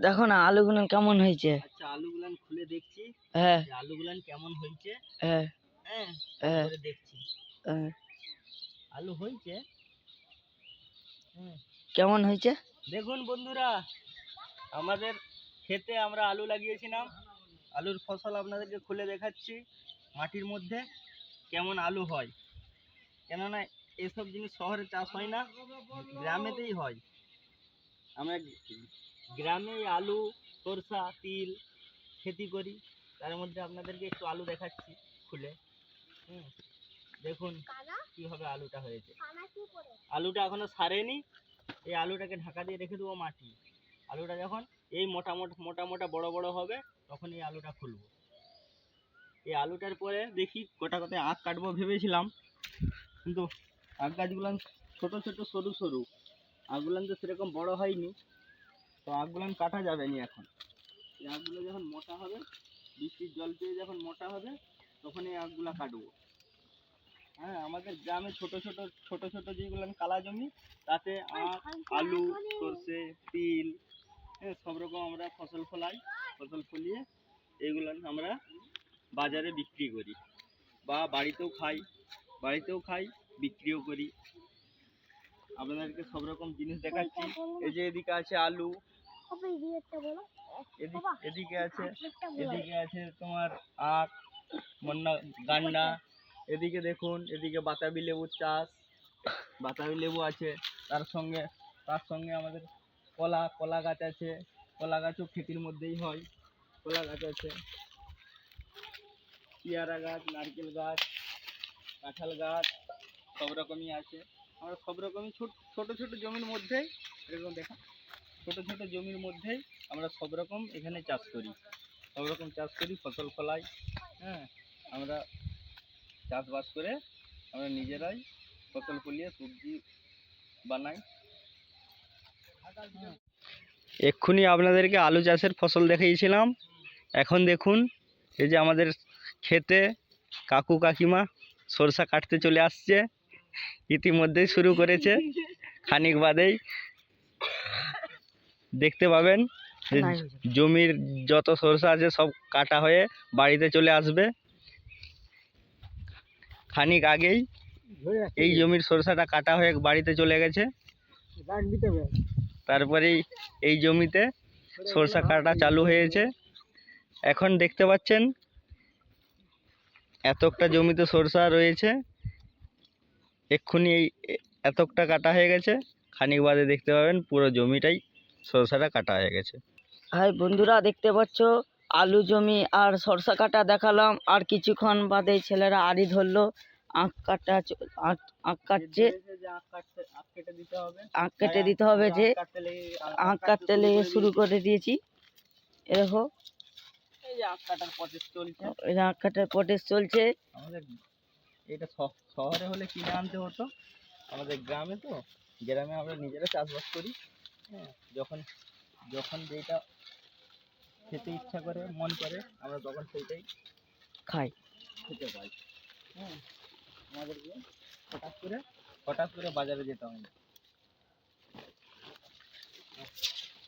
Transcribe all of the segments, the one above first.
দেখো না আলুগুলো কেমন হয়েছে? আচ্ছা আলুগুলান খুলে দেখছি। হ্যাঁ। আলুগুলান কেমন হয়েছে? হ্যাঁ। হ্যাঁ হ্যাঁ। দেখছি। হ্যাঁ। আলু হয়েছে? কেমন হয়েছে? দেখুন বন্ধুরা আমাদের খেতে আমরা আলু লাগিয়েছিলাম। আলুর ফসল আপনাদেরকে খুলে দেখাচ্ছি মাটির মধ্যে কেমন আলু হয়। কেননা এসব জিনিস শহরে চাষ হয় না গ্রামেতেই হয়। আমরা গ্রামে আলু সরষা তিল খেতি করি। তার মধ্যে আপনাদেরকে একটু আলু দেখাচ্ছি খুলে। হুম দেখুন কীভাবে আলুটা হয়েছে। আলুটা এখনও সারেনি। এই আলুটাকে ঢাকা দিয়ে রেখে দেবো মাটি। আলুটা যখন এই মোটা মোটা মোটা মোটা বড় বড় হবে তখন এই আলুটা খুলবো। এই আলুটার পরে দেখি গোটা কথায় আখ কাটবো ভেবেছিলাম। কিন্তু আখ গাছগুলো ছোট ছোট সরু সরু। আখগুলান তো সেরকম বড় হয়নি। তো আখগুলান কাটা যাবে না এখন। এই আখগুলো যখন মোটা হবে, বৃষ্টির জল পেয়ে যখন মোটা হবে তখন এই আখগুলা কাটবো। হ্যাঁ আমাদের গ্রামে ছোট ছোট ছোট ছোট যেগুলো কালা জমি, তাতে আখ আলু, সর্ষে, তিল হ্যাঁ সব রকম আমরা ফসল ফলাই, ফসল ফলিয়ে এইগুলো আমরা বাজারে বিক্রি করি বা বাড়িতেও খাই বাড়িতেও খাই, বিক্রিও করি। আপনাদেরকে সব রকম জিনিস দেখাচ্ছি। এই যে এদিকে আছে আলু এদিকে এদিকে আছে এদিকে আছে তোমার আখ মন্না গান্ডা। এদিকে দেখুন এদিকে বাতাবি লেবুর চাষ। বাতাবি লেবু আছে তার সঙ্গে তার সঙ্গে আমাদের কলা কলা গাছ আছে। কলা গাছও খেতির মধ্যেই হয়। কলা গাছ আছে। পেয়ারা গাছ নারকেল গাছ কাঁঠাল গাছ সব রকমই আছে। আমরা সব রকমই ছোট ছোট ছোট জমির মধ্যেই এরকম দেখা। ছোট ছোট জমির মধ্যেই আমরা সব রকম এখানে চাষ করি। সব রকম চাষ করি, ফসল ফলাই হ্যাঁ? আমরা চাষবাস করে আমরা নিজেরাই ফসল ফলিয়ে সবজি বানাই। এক্ষুনি আপনাদেরকে আলু চাষের ফসল দেখিয়েছিলাম। এখন দেখুন, এই যে আমাদের খেতে কাকু কাকিমা সরষা কাটতে চলে আসছে। ইতিমধ্যেই শুরু করেছে। খানিক বাদেই দেখতে পাবেন যে জমির যত সরষা আছে সব কাটা হয়ে বাড়িতে চলে আসবে। খানিক আগেই এই জমির সরষাটা কাটা হয়ে বাড়িতে চলে গেছে। তারপরেই এই জমিতে সরষা কাটা চালু হয়েছে। এখন দেখতে পাচ্ছেন এতকটা জমিতে সরষা রয়েছে। এক্ষুনি এই এতকটা কাটা হয়ে গেছে। খানিক বাদে দেখতে পাবেন পুরো জমিটাই সরষাটা কাটা হয়ে গেছে। হাই বন্ধুরা দেখতে পাচ্ছ আলু জমি আর সরষা কাটা দেখালাম। আর কিছুক্ষণ বাদে ছেলেরা আড়ি ধরলো আখ কাটা চ- আখ- আখ কাটছে। আখ কেটে দিতে হবে যে আখ কাটতে লেগে শুরু করে দিয়েছি। এরকম এই যে কাটার চলছে। এটা শহরে হলে কিনে আনতে হতো? আমাদের গ্রামে তো গ্রামে আমরা নিজেরা চাষবাস করি। হ্যাঁ যখন যখন যেটা খেতে ইচ্ছা করে মন করে আমরা তখন সেইটাই খাই। খেতে পাই। হ্যাঁ আমাদেরকে হঠাৎ করে হঠাৎ করে বাজারে যেতে হয় না।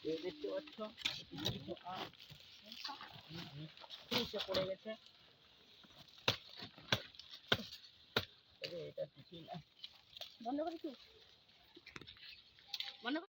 এই দেখতে পাচ্ছ কিছু কিছু আম পড়ে গেছে। এটা কিছুই না। বন্ধ করে